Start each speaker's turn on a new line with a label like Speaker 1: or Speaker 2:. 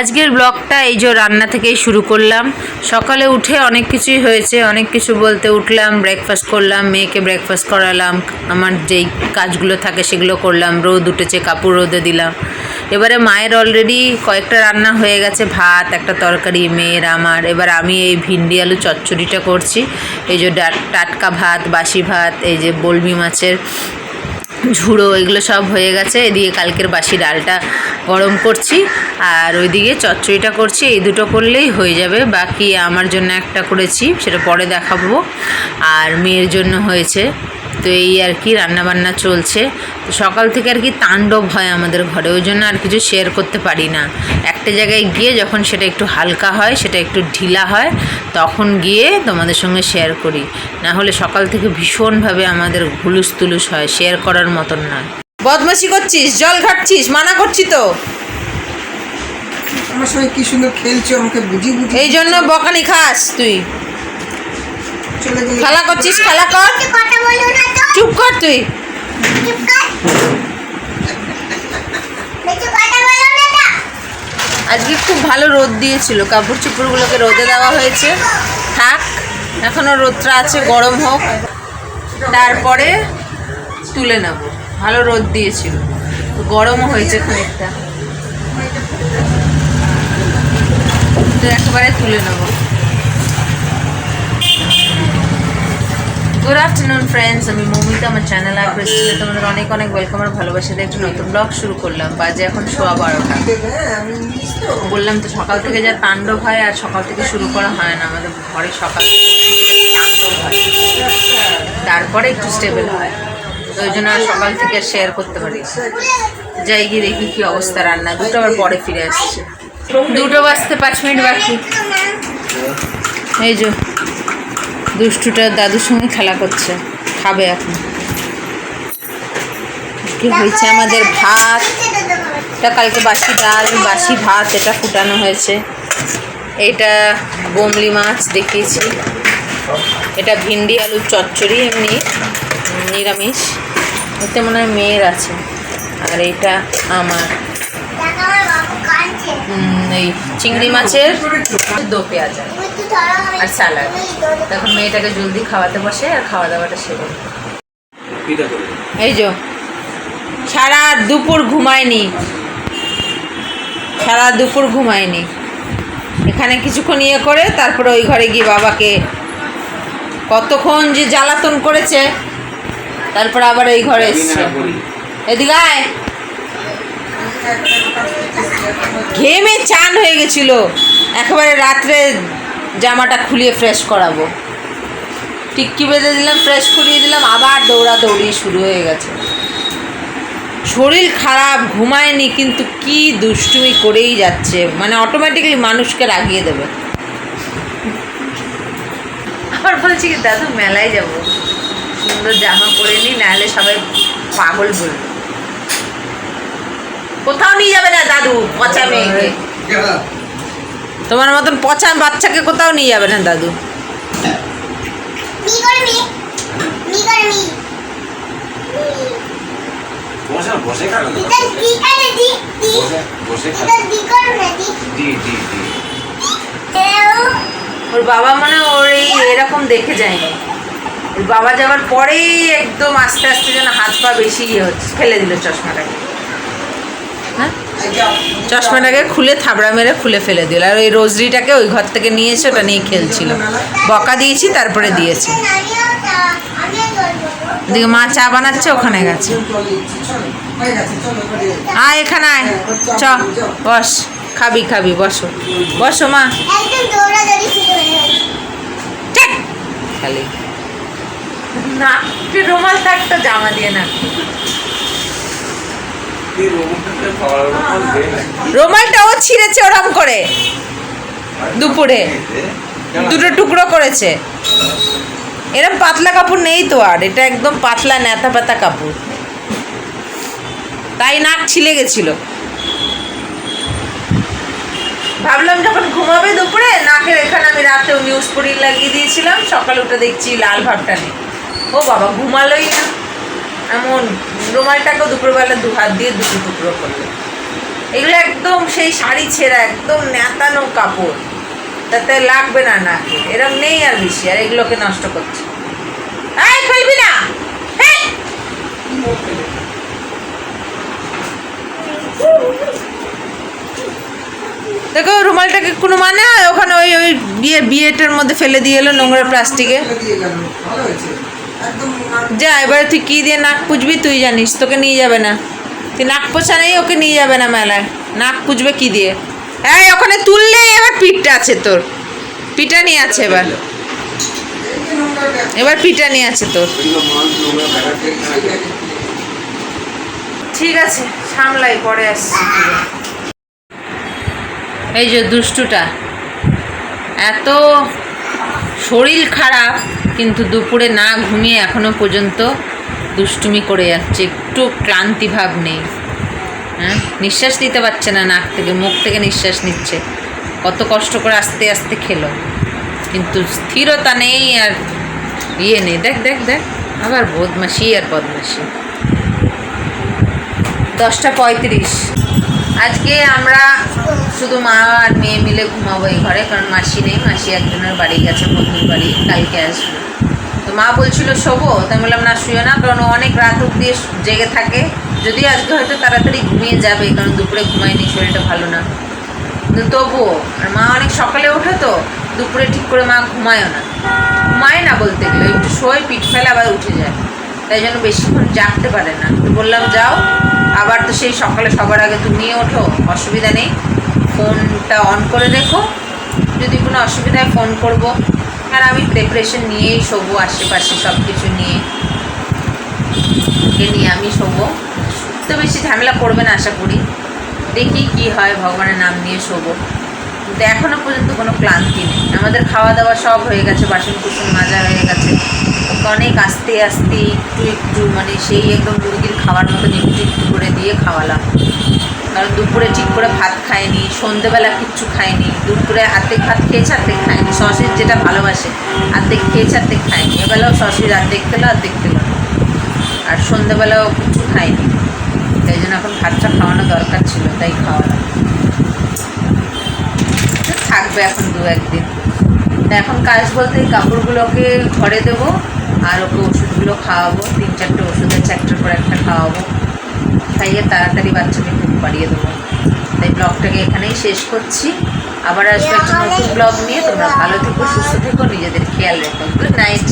Speaker 1: আজকের ব্লগটা এই যে রান্না থেকেই শুরু করলাম। সকালে উঠে অনেক কিছুই হয়েছে, অনেক কিছু বলতে উঠলাম ব্রেকফাস্ট করলাম, মেয়েকে ব্রেকফাস্ট করালাম, আমার যেই কাজগুলো থাকে সেগুলো করলাম, রোদ উঠেছে, কাপড় রোদে দিলাম। এবারে মায়ের অলরেডি কয়েকটা রান্না হয়ে গেছে, ভাত, একটা তরকারি, মেয়ের, আমার। এবার আমি এই ভিন্ডি আলু চচ্চড়িটা করছি, এই যে টাটকা ভাত, বাসি ভাত, এই যে বলমি মাছের ঝুড়ো, এগুলো সব হয়ে গেছে। এদিকে কালকের বাসি ডালটা গরম করছি আর ওইদিকে চচ্চড়িটা করছি। এই দুটো করলেই হয়ে যাবে। বাকি আমার জন্য একটা করেছি, সেটা পরে দেখাবো। আর মেয়ের জন্য হয়েছে তো এই আর কি রান্নাবান্না চলছে। তো সকাল থেকে আর কি তাণ্ডব হয় আমাদের ঘরে ওই জন্য আর কিছু শেয়ার করতে পারি না। একটা জায়গায় গিয়ে যখন সেটা একটু হালকা হয় সেটা একটু ঢিলা হয় তখন গিয়ে তোমাদের সঙ্গে শেয়ার করি। না হলে সকাল থেকে ভীষণভাবে আমাদের হুলুস তুলুস হয় শেয়ার করার মতন নয়। বদমাসি করছিস জল ঘাটছিস মানা করছি তো।
Speaker 2: আমার সঙ্গে কি সুন্দর খেলছো আমাকে বুঝি বুঝি
Speaker 1: এই জন্য বকানি খাস তুই। খেলা করছিস? খেলা কর। চুপ কর তুই।
Speaker 3: চুপ কর। বেশি কথা বলো না তো।
Speaker 1: আজকে খুব ভালো রোদ দিয়েছিল। কাপড় চোপড়গুলোকে রোদে দেওয়া হয়েছে। থাক এখনও রোদটা আছে গরম হোক। তারপরে তুলে নেব। ভালো রোদ দিয়েছিল। তো গরমও হয়েছে খানিকটা। তো একেবারে তুলে নেব। গুড আফটারনুন ফ্রেন্ডস আমি মৌমিতা, আমার চ্যানেল আর ক্রিস্টালে তোমাদের অনেক অনেক ওয়েলকাম আর ভালোবাসা দিয়ে একটা নতুন ব্লগ শুরু করলাম। বাজে এখন সোয়া বারোটা। বললাম তো সকাল থেকে যা তাণ্ডব হয় আর সকাল থেকে শুরু করা হয় না। আমাদের ঘরে সকাল তারপরে একটু স্টেবল হয়। ওই জন্য আর সকাল থেকে শেয়ার করতে পারি। যাই গিয়ে দেখি কি অবস্থা রান্না দুটো আবার পরে ফিরে আসছে। দুটো বাজতে পাঁচ মিনিট বাকি। এই যে। দুষ্টুটা দাদুর সঙ্গে খেলা করছে। খাবে এখন। কি হয়েছে? আমাদের ভাত। এটা কালকে বাসি ডাল বাসি ভাত এটা ফুটানো হয়েছে। এটা বোমলি মাছ দেখিয়েছি। এটা ভিন্ডি আলুর চচ্চড়ি এমনি নিরামিষ। এতে মনে হয় মেয়ের আছে। আর এটা আমার। এই চিংড়ি মাছের দো পেঁয়াজ আর স্যালাড। তখন মেয়েটাকে জলদি খাওয়াতে বসে আর খাওয়া দাওয়াটা সেরে এই যে সারা দুপুর ঘুমায়নি। সারা দুপুর ঘুমায়নি। এখানে কিছুক্ষণ ইয়ে করে তারপরে ওই ঘরে গিয়ে বাবাকে কতক্ষণ যে জ্বালাতন করেছে তারপর আবার ওই ঘরে এসছে। এদিকে আয়। ঘেমে চান হয়ে গেছিল। একেবারে রাত্রে জামাটা খুলিয়ে ফ্রেশ করাবো। টিক্কি বেঁধে দিলাম ফ্রেশ করিয়ে দিলাম আবার দৌড়াদৌড়ি শুরু হয়ে গেছে। শরীর খারাপ ঘুমায়নি কিন্তু কি দুষ্টুমি করেই যাচ্ছে। মানে অটোমেটিক্যালি মানুষকে রাগিয়ে দেবে। আবার বলছি কি দাদু মেলায় যাব। সুন্দর জামা পরে নি নাহলে সবাই পাগল বলবে। কোথাও নিয়ে যাবে না দাদু পচা মেয়েকে। তোমার মতন পচা বাচ্চাকে কোথাও নিয়ে যাবে না দাদু? ওর বাবা মানে ওর এই এরকম দেখে যায়নি। ওর বাবা যাওয়ার পরেই একদম আস্তে আস্তে যেন হাত পা বেশি ইয়ে হচ্ছে ফেলে দিল চশমাটাকে। হ্যাঁ? চশমাটাকে খুলে, থাবড়া মেরে খুলে ফেলে দিল। আর ওই রোজরিটাকে ওই ঘর থেকে নিয়ে এসে ওটা নিয়ে খেলছিল। বকা দিয়েছি, তারপরে দিয়েছি। এদিকে মা চা বানাচ্ছে, ওখানে গেছে। আয় এখানে আয়। চ, বস। খাবি খাবি, বসো। বসো, মা। খালি। না রুমাল থাকতো জামা দিয়ে না
Speaker 4: তুই রোবটকে খাওয়ার উপর দে না।
Speaker 1: রুমালটা ও ছিঁড়েছে ওরম করে। দুপুরে। দুটো টুকরো করেছে। এরম পাতলা কাপড় নেই তো আর। এটা একদম পাতলা ন্যাতা পাতা কাপড়। তাই নাক ছিলে গেছিল। ভাবলাম যখন ঘুমাবে দুপুরে নাকের এখানে আমি রাতেও নিউজ পড়ি লাগিয়ে দিয়েছিলাম। সকালে উঠে দেখছি লাল ভাবটা নেই। ও বাবা ঘুমালোই না। এমন রুমালটাকেও দুপুরবেলা দু হাত দিয়ে দুটো টুকরো করল। এগুলো একদম সেই শাড়ি ছেঁড়া, একদম নেতানো কাপড়। তাতে লাগবে না না এরকম নেই আর বেশি, আর এগুলোকে নষ্ট করছে। ফেলবি না! দেখো, রুমালটাকে কোনো মানে ওখানে ওই ওই বিয়ে, বিয়েটার মধ্যে ফেলে দিয়ে এলো নোংরা প্লাস্টিকে। যা, এবারে তুই কী দিয়ে নাক পুজবি তুই জানিস, তোকে নিয়ে যাবে না। তুই নাক পোছা নেই ওকে নিয়ে যাবে না মেলায়। নাক পুজবে কি দিয়ে? এই, ওখানে তুললেই এবার পিঠটা আছে তোর। পিঠা নিয়ে আছে এবার। এবার পিঠা নিয়ে আছে তোর। ঠিক আছে, সামলাই, পরে আসছি। এই যে দুষ্টুটা, এত শরীর খারাপ। কিন্তু দুপুরে না ঘুমিয়ে এখনও পর্যন্ত দুষ্টুমি করে যাচ্ছে। একটু ক্লান্তি ভাব নেই। হ্যাঁ? নিঃশ্বাস নিতে পারছে না নাক থেকে, মুখ থেকে নিঃশ্বাস নিচ্ছে। কত কষ্ট করে আস্তে আস্তে খেলো। কিন্তু স্থিরতা নেই আর ইয়ে নেই। দেখ দেখ দেখ, আবার বদমাসি আর বদমাসি দশটা পঁয়ত্রিশ। আজকে আমরা শুধু মা আর মেয়ে মিলে ঘুমাবো এই ঘরে, কারণ মাসি নেই। মাসি একজনের বাড়ি গেছে, বন্ধুর বাড়ি। কালকে আসবে। তো মা বলছিল, শোবো। তাই বললাম, না, শুয়ে না, কারণ অনেক রাত অব্দি জেগে থাকে। যদি আজকে হয়তো তাড়াতাড়ি ঘুমিয়ে যাবে, কারণ দুপুরে ঘুমায়নি, শরীরটা ভালো না। কিন্তু তবুও, আর মা অনেক সকালে ওঠে তো, দুপুরে ঠিক করে মা ঘুমায়ও না। ঘুমায় না বলতে গেলে, একটু শোয়, পিঠ ফেলে আবার উঠে যায়। তাই জন্য বেশিক্ষণ জাগতে পারে না। তো বললাম, যাও। আবার তো সেই সকালে সবার আগে তুমিও ওঠো, অসুবিধা নেই। ফোনটা অন করে রেখো। যদি কোনো অসুবিধায় ফোন করব। আর আমি প্রিপারেশন নিয়েই শোবো, আশেপাশে সব কিছু নিয়ে। ওকে নিয়ে আমি শোবো। তো বেশি ঝামেলা করবে না, আশা করি। দেখি কি হয়, ভগবানের নাম নিয়ে শোবো। কিন্তু এখনও পর্যন্ত কোনো ক্লান্তি নেই। আমাদের খাওয়া দাওয়া সব হয়ে গেছে বাসন কুসন মাজা হয়ে গেছে। অনেক আস্তে আস্তে একটু একটু মানে সেই একদম মুরগির খাওয়ার মতন একটু একটু করে দিয়ে খাওয়ালাম। কারণ দুপুরে ঠিক করে ভাত খায়নি, সন্ধেবেলা কিচ্ছু খায়নি। দুপুরে আর্ধেক ভাত খেয়েছে, আর্ধেক খায়নি। সসের যেটা ভালোবাসে, আর্ধেক খেয়েছে, আর্ধেক খায়নি। এবেলাও সসের আর্ধেক অর্ধেক খেলো। না। আর সন্ধেবেলাও কিচ্ছু খায়নি। তাই জন্য এখন ভাতটা খাওয়ানো দরকার ছিল, তাই খাওয়ানো থাকবে এখন দু একদিন। তা এখন কাজ বলতে কাপড়গুলোকে ঘরে দেবো, আর ওকে ওষুধগুলো খাওয়াবো। তিন চারটে ওষুধ একটার পর একটা খাওয়াবো। খাইয়ে তাড়াতাড়ি বাচ্চাকে ঘুম পাড়িয়ে দেবো। তাই ব্লগটাকে এখানেই শেষ করছি। আবার আসবে একটা নতুন ব্লগ নিয়ে। তোমরা ভালো থেকো সুস্থ থেকো নিজেদের খেয়াল রেখো। Good night